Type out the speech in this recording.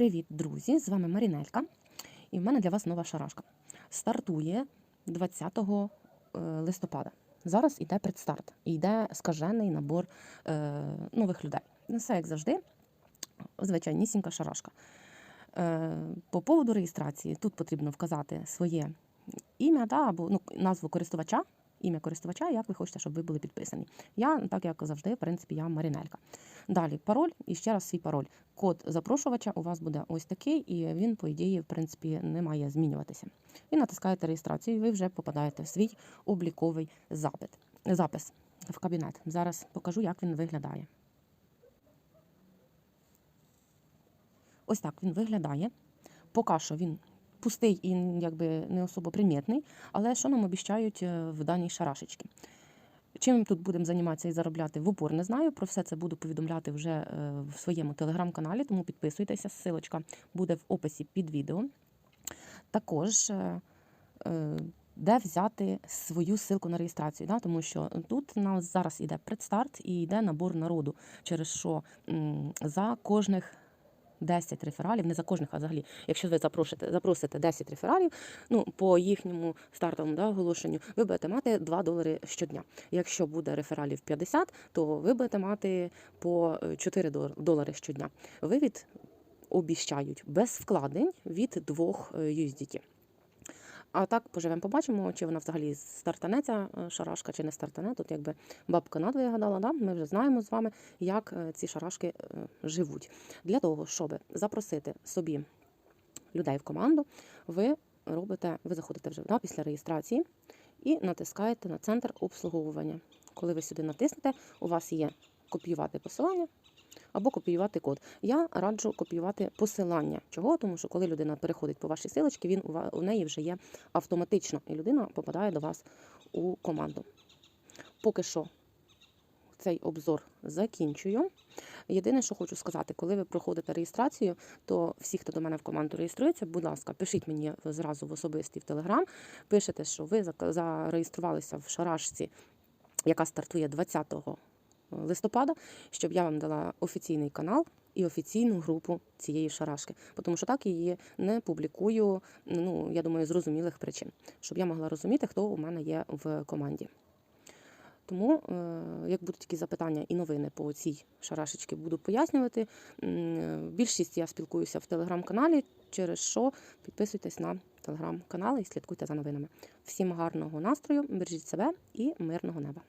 Привіт, друзі! З вами Марінелька. І в мене для вас нова шарашка. Стартує 20 е, листопада. Зараз іде предстарт. Йде скажений набор е, нових людей. Все як завжди, звичайнісінька шарашка. Е, по поводу реєстрації тут потрібно вказати своє ім'я да, або ну, назву користувача. Ім'я користувача, як ви хочете, щоб ви були підписані. Я, так як завжди, в принципі, я Марінелька. Далі пароль і ще раз свій пароль. Код запрошувача у вас буде ось такий, і він, по ідеї, в принципі, не має змінюватися. І натискаєте реєстрацію, і ви вже попадаєте в свій обліковий запит. запис в кабінет. Зараз покажу, як він виглядає. Ось так він виглядає. Поки що він пустий і якби не особо примітний, але що нам обіщають е, в даній шарашечці? Чим тут будемо займатися і заробляти в упор, не знаю. Про все це буду повідомляти вже е, в своєму телеграм-каналі, тому підписуйтеся. Ссылочка буде в описі під відео. Також е, е, де взяти свою ссылку на реєстрацію, да? тому що тут у нас зараз іде предстарт і йде набор народу, через що за кожних 10 рефералів, не за кожних, а взагалі, якщо ви запросите, запросите 10 рефералів, ну по їхньому стартовому да, оголошенню, ви будете мати 2 долари щодня. Якщо буде рефералів 50, то ви будете мати по 4 долари щодня. Вивід обіщають без вкладень від 2 USDT. А так поживемо, побачимо, чи вона взагалі стартане ця е, шарашка, чи не стартане. Тут якби бабка надвоє гадала, да? ми вже знаємо з вами, як е, ці шарашки е, живуть. Для того, щоб запросити собі людей в команду, ви робите, ви заходите вже да, після реєстрації і натискаєте на центр обслуговування. Коли ви сюди натиснете, у вас є копіювати посилання або копіювати код. Я раджу копіювати посилання. Чого? Тому що коли людина переходить по вашій силочці, він у неї вже є автоматично, і людина попадає до вас у команду. Поки що цей обзор закінчую. Єдине, що хочу сказати, коли ви проходите реєстрацію, то всі, хто до мене в команду реєструється, будь ласка, пишіть мені зразу в особистий в Телеграм, пишете, що ви зареєструвалися в шарашці, яка стартує 20 листопада, щоб я вам дала офіційний канал і офіційну групу цієї шарашки. Тому що так її не публікую, ну, я думаю, зрозумілих причин, щоб я могла розуміти, хто у мене є в команді. Тому, е, як будуть якісь запитання і новини по цій шарашечці, буду пояснювати. Більшість я спілкуюся в телеграм-каналі, через що підписуйтесь на телеграм-канал і слідкуйте за новинами. Всім гарного настрою, бережіть себе і мирного неба.